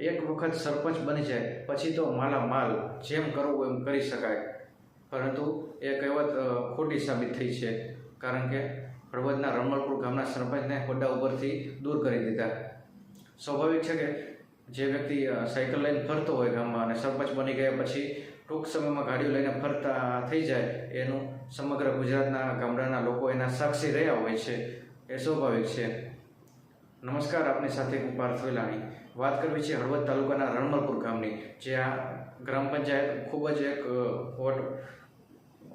એક વખત સરપંચ બની જાય, પછી તો માલા માલ, જેમ કરવું એમ કરી શકાય. પરંતુ એ કહેવત ખોટી સાબિત થઈ છે. કારણ કે હળવદના રમણપુર ગામના સરપંચને હોદ્દા ઉપરથી દૂર કરી દીધા. સ્વાભાવિક છે કે જે વ્યક્તિ સાયકલ લઈને ફરતો હોય ગામમાં અને સરપંચ બની ગયા પછી ટૂંક સમયમાં ગાડીઓ લઈને ફરતા થઈ જાય, એનું સમગ્ર ગુજરાતના ગામડાના લોકો એના સાક્ષી રહ્યા હોય છે. એ સ્વાભાવિક છે. નમસ્કાર, આપની સાથે હું પાર્થ વેલાણી વાત કરવી છે હળવદ તાલુકાના રણમલપુર ગામની, જે આ ગ્રામ પંચાયત ખૂબ જ એક હોટ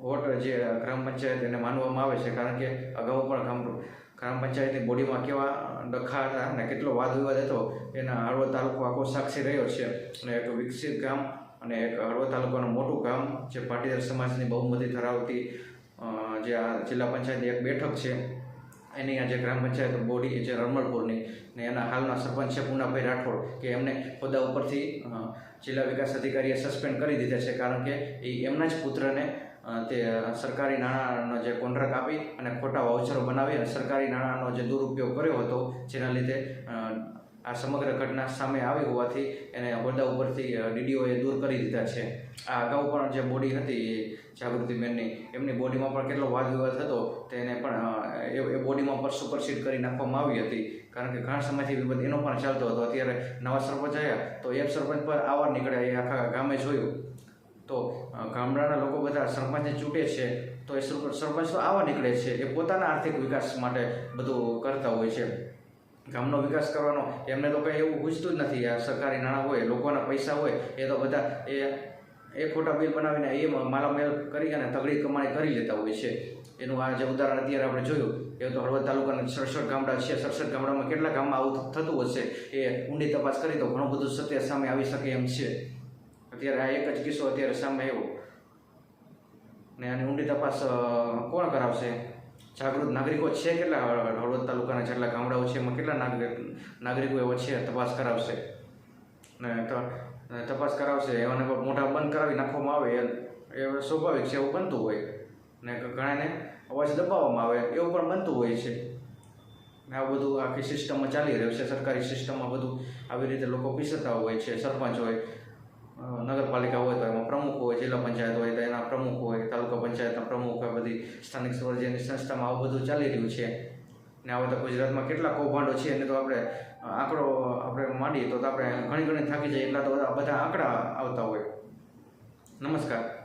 હોટ જે ગ્રામ પંચાયત એને માનવામાં આવે છે, કારણ કે અગાઉ પણ ગામ, ગ્રામ પંચાયતની બોડીમાં કેવા ડખા હતા અને કેટલો વાદ વિવાદ હતો, એના હળવદ તાલુકો આખો સાક્ષી રહ્યો છે. અને એક વિકસિત ગામ અને એક હળવદ તાલુકાનું મોટું ગામ જે પાટીદાર સમાજની બહુમતી ધરાવતી જે આ જિલ્લા પંચાયતની એક બેઠક છે. એની આ જે ગ્રામ પંચાયત બોડી જે રમણપુરની ને એના હાલના સરપંચ છે પૂનાભાઈ રાઠોડ કે એમને હોદ્દા ઉપરથી જિલ્લા વિકાસ અધિકારીએ સસ્પેન્ડ કરી દીધા છે કારણ કે એ એમના જ પુત્રને તે સરકારી નાણાંનો જે કોન્ટ્રાક્ટ આપી અને ખોટા વાઉચરો બનાવી અને સરકારી નાણાંનો જે દુરુપયોગ કર્યો હતો, જેના લીધે આ સમગ્ર ઘટના સામે આવી હોવાથી એને હોદ્દા ઉપરથી ડીડીઓએ દૂર કરી દીધા છે. આ અગાઉ પણ જે બોડી હતી જાગૃતિબેનની એમની બોડીમાં પણ કેટલો વાદ વિવાદ હતો તેને પણ એ એ બોડીમાં પણ સુપરસીડ કરી નાખવામાં આવી હતી. કારણ કે ઘણા સમયથી વિવાદ એનો પણ ચાલતો હતો. અત્યારે નવા સરપંચ આવ્યા તો એક સરપંચ પર આવા નીકળ્યા, એ આખા ગામે જોયું. તો ગામડાના લોકો બધા સરપંચને ચૂંટે છે તો એ સરપંચ તો આવા નીકળે છે. એ પોતાના આર્થિક વિકાસ માટે બધું કરતા હોય છે. ગામનો વિકાસ કરવાનો, એમને તો કંઈ એવું પૂછતું જ નથી. આ સરકારી નાણાં હોય, લોકોના પૈસા હોય, એ તો બધા એ એ ખોટા બિલ બનાવીને એ માલામેલ કરી અને તગડી કમાણી કરી લેતા હોય છે. એનું આ જે ઉદાહરણ અત્યારે આપણે જોયું, એ તો હળવદ તાલુકાના સડસઠ ગામડા છે. સડસઠ ગામડામાં કેટલા ગામમાં આવું થતું હશે, એ ઊંડી તપાસ કરી તો ઘણું બધું સત્ય સામે આવી શકે એમ છે. અત્યારે આ એક જ કિસ્સો અત્યારે સામે આવ્યો. ને આની ઊંડી તપાસ કોણ કરાવશે? જાગૃત નાગરિકો છે કેટલા? હળ- હળવદ તાલુકાના જેટલા ગામડાઓ છે, એમાં કેટલા નાગરિક એવા છે તપાસ કરાવશે? ને તપાસ કરાવશે, એવાને મોટા બંધ કરાવી નાખવામાં આવે, એ સ્વાભાવિક છે, એવું બનતું હોય. ને ઘણાને અવાજ દબાવવામાં આવે, એવું પણ બનતું હોય છે. આ બધું આખી સિસ્ટમમાં ચાલી રહ્યું છે, સરકારી સિસ્ટમમાં બધું આવી રીતે લોકો પીસતા હોય છે, સરપંચ હોય નગરપાલિકા હોય તો એમાં પ્રમુખ હોય, જિલ્લા પંચાયત હોય તો એના પ્રમુખ હોય, તાલુકા પંચાયતના પ્રમુખ હોય, બધી સ્થાનિક સ્વરાજ્યની સંસ્થામાં આવું બધું ચાલી રહ્યું છે. ને હવે તો ગુજરાતમાં કેટલા કૌભાંડો છે એને તો આપણે આંકડો આપણે માંડીએ તો આપણે ઘણી ઘણી થાકી જાય એટલા તો બધા આંકડા આવતા હોય. નમસ્કાર.